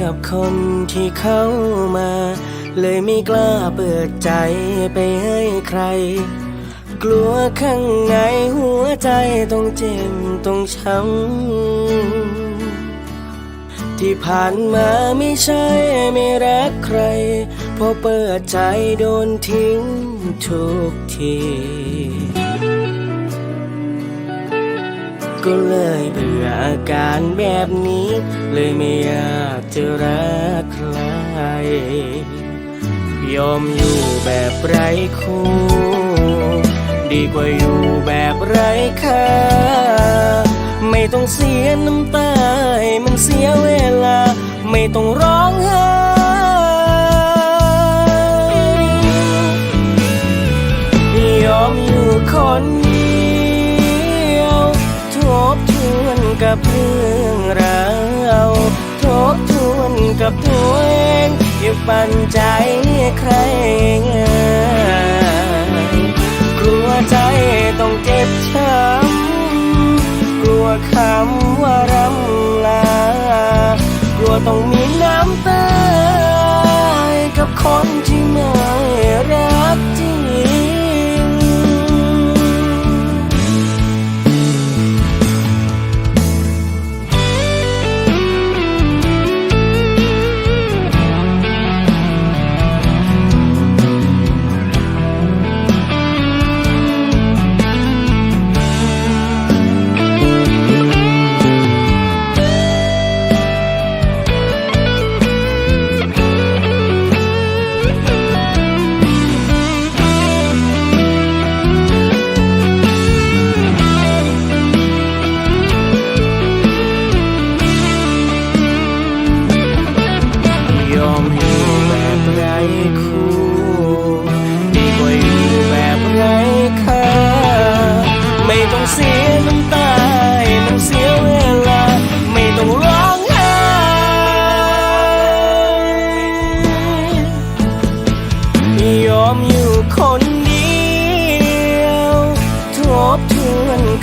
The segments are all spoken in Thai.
กับคนที่เข้ามา เลยไม่กล้าเปิดใจไปให้ใคร กลัวข้างในหัวใจต้องเจ็บต้องช้ำที่ผ่านมาไม่ใช่ไม่รักใคร พอเปิดใจโดนทิ้งทุกที ก็เลยเบื่ออาการแบบนี้ เลยไม่อยากจะรักใคร ยอมอยู่แบบไร้คู่ ดีกว่าอยู่แบบไร้ค่า ไม่ต้องเสียน้ำตาให้มันเสียเวลา ไม่ต้องร้องไห้ กับเรื่องราวทบทวนกับตัวเองอย่าปั่นใจให้ใครง่ายกลัวใจต้องเจ็บช้ำกลัวคำว่ารำลากลัวต้องมีน้ำตากับคนที่ไม่รักจริง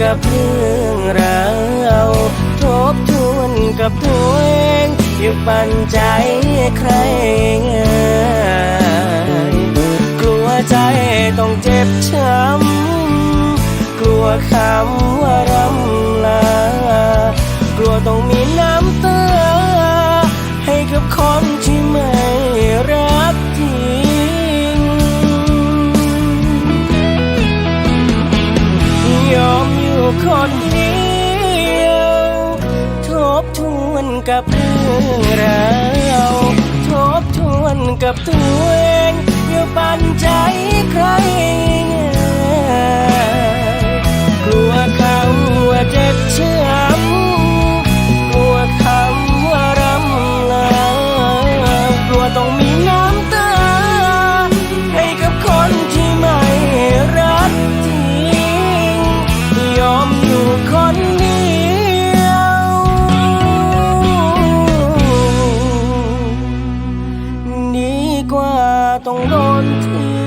กับเรื่องราวทบทวนกับตัวเองอย่าปั่นใจให้ใครง่ายกลัวใจต้องเจ็บช้ำกลัวคำว่ารำลากลัวต้องมีน้ำตาให้กับคนที่ไม่ กับเรื่องราวทบทวนกับตัวเองอย่าปันใจ now.